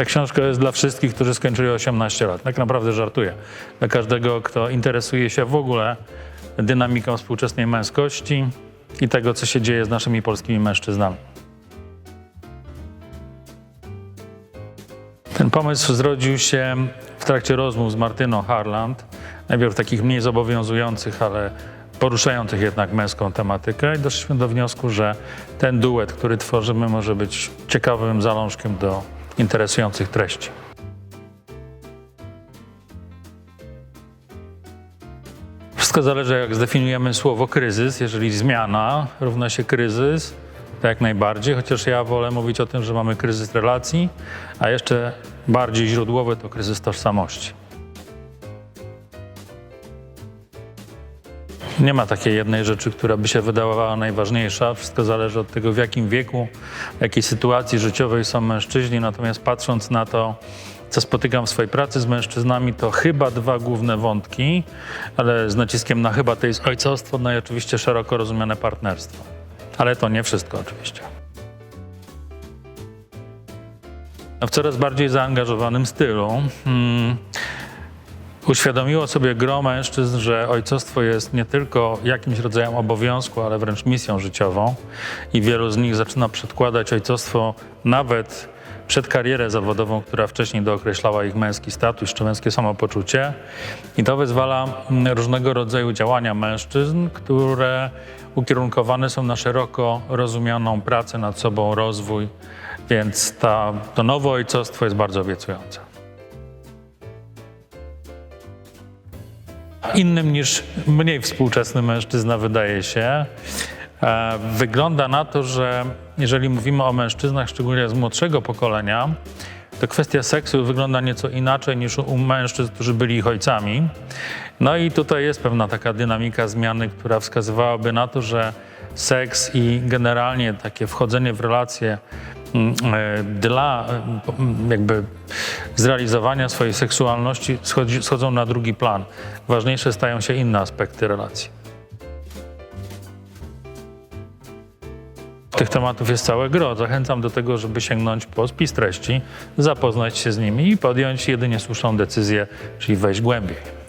Ta książka jest dla wszystkich, którzy skończyli 18 lat. Tak naprawdę żartuję. Dla każdego, kto interesuje się w ogóle dynamiką współczesnej męskości i tego, co się dzieje z naszymi polskimi mężczyznami. Ten pomysł zrodził się w trakcie rozmów z Martyną Harland, najpierw takich mniej zobowiązujących, ale poruszających jednak męską tematykę i doszliśmy do wniosku, że ten duet, który tworzymy, może być ciekawym zalążkiem do interesujących treści. Wszystko zależy, jak zdefiniujemy słowo kryzys. Jeżeli zmiana równa się kryzys, to jak najbardziej, chociaż ja wolę mówić o tym, że mamy kryzys relacji, a jeszcze bardziej źródłowy to kryzys tożsamości. Nie ma takiej jednej rzeczy, która by się wydawała najważniejsza. Wszystko zależy od tego, w jakim wieku, w jakiej sytuacji życiowej są mężczyźni. Natomiast patrząc na to, co spotykam w swojej pracy z mężczyznami, to chyba dwa główne wątki, ale z naciskiem na chyba to jest ojcostwo, no i oczywiście szeroko rozumiane partnerstwo. Ale to nie wszystko oczywiście. W coraz bardziej zaangażowanym stylu hmm, uświadomiło sobie gro mężczyzn, że ojcostwo jest nie tylko jakimś rodzajem obowiązku, ale wręcz misją życiową i wielu z nich zaczyna przedkładać ojcostwo nawet przed karierę zawodową, która wcześniej dookreślała ich męski status czy męskie samopoczucie. I to wyzwala mm, różnego rodzaju działania mężczyzn, które ukierunkowane są na szeroko rozumianą pracę nad sobą, rozwój, więc ta, to nowe ojcostwo jest bardzo obiecujące. Innym niż mniej współczesny mężczyzna, wydaje się. E, Wygląda na to, że jeżeli mówimy o mężczyznach, szczególnie z młodszego pokolenia, to kwestia seksu wygląda nieco inaczej niż u mężczyzn, którzy byli ich ojcami. No i tutaj jest pewna taka dynamika zmiany, która wskazywałaby na to, że seks i generalnie takie wchodzenie w relacje mm, e, dla e, m, jakby zrealizowania swojej seksualności schodzą na drugi plan. Ważniejsze stają się inne aspekty relacji. Tych tematów jest całe gro. Zachęcam do tego, żeby sięgnąć po spis treści, zapoznać się z nimi i podjąć jedynie słuszną decyzję, czyli wejść głębiej.